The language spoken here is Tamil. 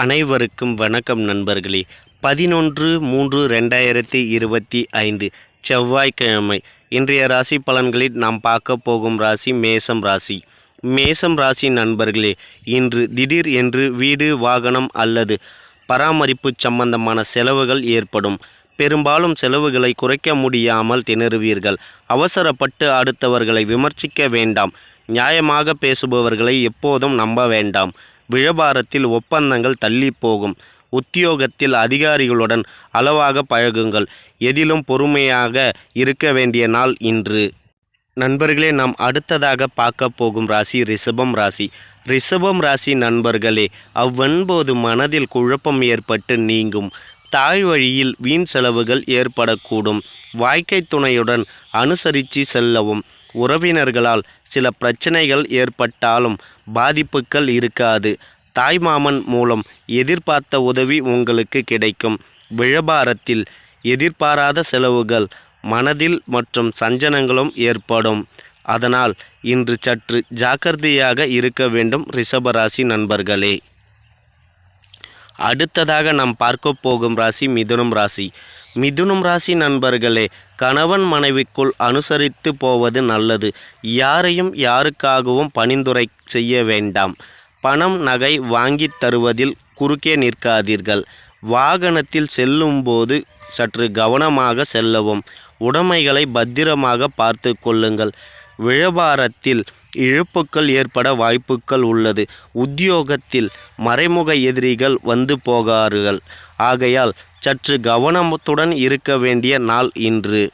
அனைவருக்கும் வணக்கம் நண்பர்களே. பதினொன்று மூன்று ரெண்டாயிரத்தி இருபத்தி ஐந்து செவ்வாய்க்கிழமை. இன்றைய ராசி பலன்களில் நாம் பார்க்க போகும் ராசி மேசம் ராசி. மேசம் ராசி நண்பர்களே இன்று திடீர் என்று வீடு வாகனம் அல்லது பராமரிப்பு சம்பந்தமான செலவுகள் ஏற்படும். பெரும்பாலும் செலவுகளை குறைக்க முடியாமல் திணறுவீர்கள். அவசரப்பட்டு அடுத்தவர்களை விமர்சிக்க வேண்டாம். நியாயமாக பேசுபவர்களை எப்போதும் நம்ப வேண்டாம். வியாபாரத்தில் ஒப்பந்தங்கள் தள்ளி போகும் உத்தியோகத்தில் அதிகாரிகளுடன் அளவாக பழகுங்கள். எதிலும் பொறுமையாக இருக்க வேண்டிய நாள் இன்று. நண்பர்களே நாம் அடுத்ததாக பார்க்க போகும் ராசி ரிஷபம் ராசி. ரிஷபம் ராசி நண்பர்களே அவ்வன்போது மனதில் குழப்பம் ஏற்பட்டு நீங்கும். தாய் வழியில் வீண் செலவுகள் ஏற்படக்கூடும். வாழ்க்கை துணையுடன் அனுசரித்து செல்லவும். உறவினர்களால் சில பிரச்சனைகள் ஏற்பட்டாலும் பாதிப்புகள் இருக்காது. தாய்மாமன் மூலம் எதிர்பார்த்த உதவி உங்களுக்கு கிடைக்கும். வியாபாரத்தில் எதிர்பாராத செலவுகள் மனதில் மற்றும் சஞ்சனங்களும் ஏற்படும். அதனால் இன்று சற்று ஜாக்கிரதையாக இருக்க வேண்டும் ரிஷபராசி நண்பர்களே. அடுத்ததாக நாம் பார்க்க போகும் ராசி மிதுனம் ராசி. மிதுனம் ராசி நண்பர்களே கணவன் மனைவிக்குள் அனுசரித்து போவது நல்லது. யாரையும் யாருக்காகவும் பணிந்துரை செய்ய வேண்டாம். பணம் நகை வாங்கித் தருவதில் குறுக்கே நிற்காதீர்கள். வாகனத்தில் செல்லும்போது சற்று கவனமாக செல்லவும். உடைமைகளை பத்திரமாக பார்த்து கொள்ளுங்கள். வியாபாரத்தில் இழப்புக்கள் ஏற்பட வாய்ப்புகள் உள்ளது. உத்தியோகத்தில் மறைமுக எதிரிகள் வந்து போகார்கள் ஆகையால் சற்று கவனத்துடன் இருக்க வேண்டிய நாள் இன்று.